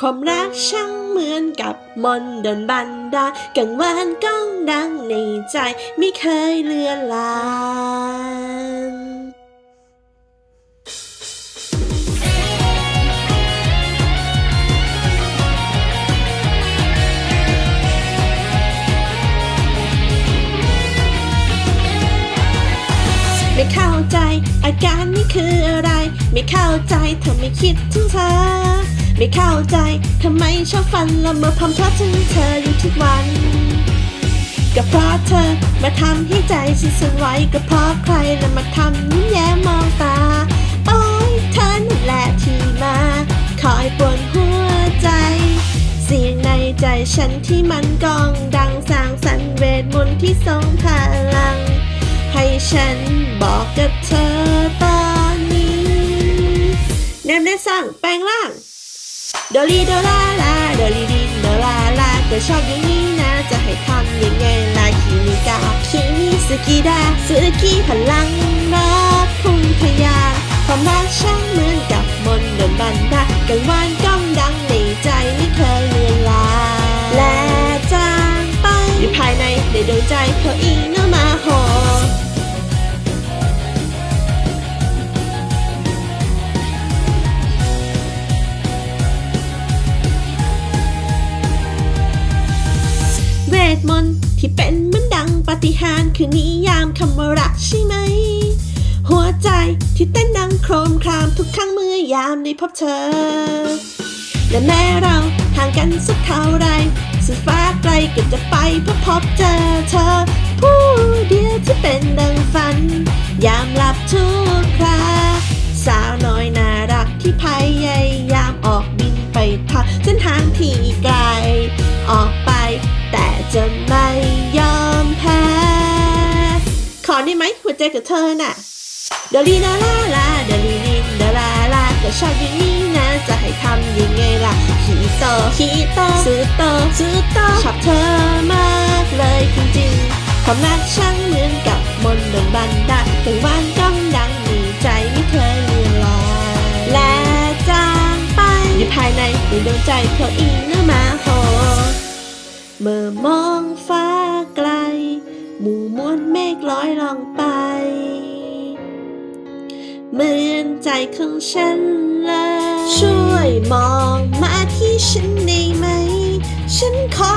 ความรักช่างเหมือนกับมนต์ดนบันดาลกังวานก้องดังในใจไม่เคยเลือนลางไม่เข้าใจอาการนี้คืออะไร ไม่เข้าใจทำไมคิดถึงเธอ ไม่เข้าใจทำไมชอบฝันละเมอพำเพราะถึงเธออยู่ทุกวัน ก็เพราะเธอมาทำให้ใจฉันสั่นไหวก็เพราะใครแล้วมาทำยิ้มแย้มมองตา โอ้ยเธอนั่นแหละที่มา คอยปวดหัวใจ เสียงในใจฉันที่มันกองดังสร้างสรรค์เวทมนต์ที่ทรงพลัง ให้ฉันบอกกับเธอ ดลีโดลาลาโดลีดินโดลาลาก็ชอบอย่างนี้นะ จะให้ทำยังไงล่ะคิมิกาคิมิสกิดาสุกิพลังรักพุ่งทะยานความรักช่างเหมือนกับมนต์ดนบันดากังวานก้องดังในใจ ทมนต์ที่เป็นเหมือนดังปาฏิหาริย์คือนิยามคำว่ารักใช่ไหม หัวใจที่เต้นดังโครมครามทุกครั้งเมื่อยามได้พบเธอ และแม้เราห่างกันสักเท่าไรสุดฟ้าไกลก็จะไปเพื่อพบเจอเธอ ผู้เดียวที่เป็นดังฝัน ยามหลับทุกครา อได้ไหมหัวใจกับเธอน่ะเดลีนาลาลาเดลีลินเดลาลาก็ชอบอยู่นี้นะจะให้ทำยังไงล่ะขีโตขีโตซื้อโตซื้อโตชอบเธอมากเลยจริงๆความรักช่างเหมือนกับมนต์ดนบันดาลถึงวันก้องดังมีใจไม่เคยเลือนลางและจางไปอยู่ภายในในดวงใจเขาอิงเนื้อมาโหเมื่อมองฟ้า หมู่มวลเมฆลอยล่องไป เหมือนใจของฉันเลย ช่วยมองมาที่ฉันได้ไหม ฉันขอ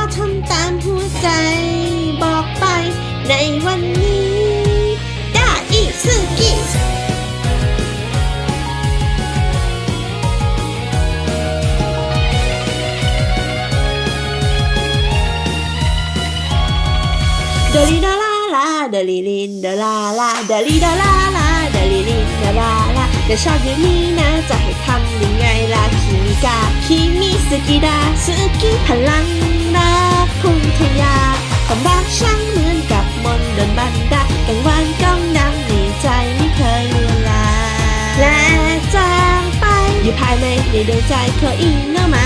ดลีดาลาลาเดลีลินเดลาลาเดลีดาลาลาเดลีลินเดลาลาแต่ชอบอย่างนี้นะจะให้ทำยังไงล่ะคิมิกาคิมิสกิดาสึกิพลังรักพุ่งทะยานความรักช่างเหมือนกับมนต์ดนบันดากลางวันก้องดังในใจไม่เคยเลือนลาและจางไปอยู่ภายในในดวงใจเขาอิงเนอมา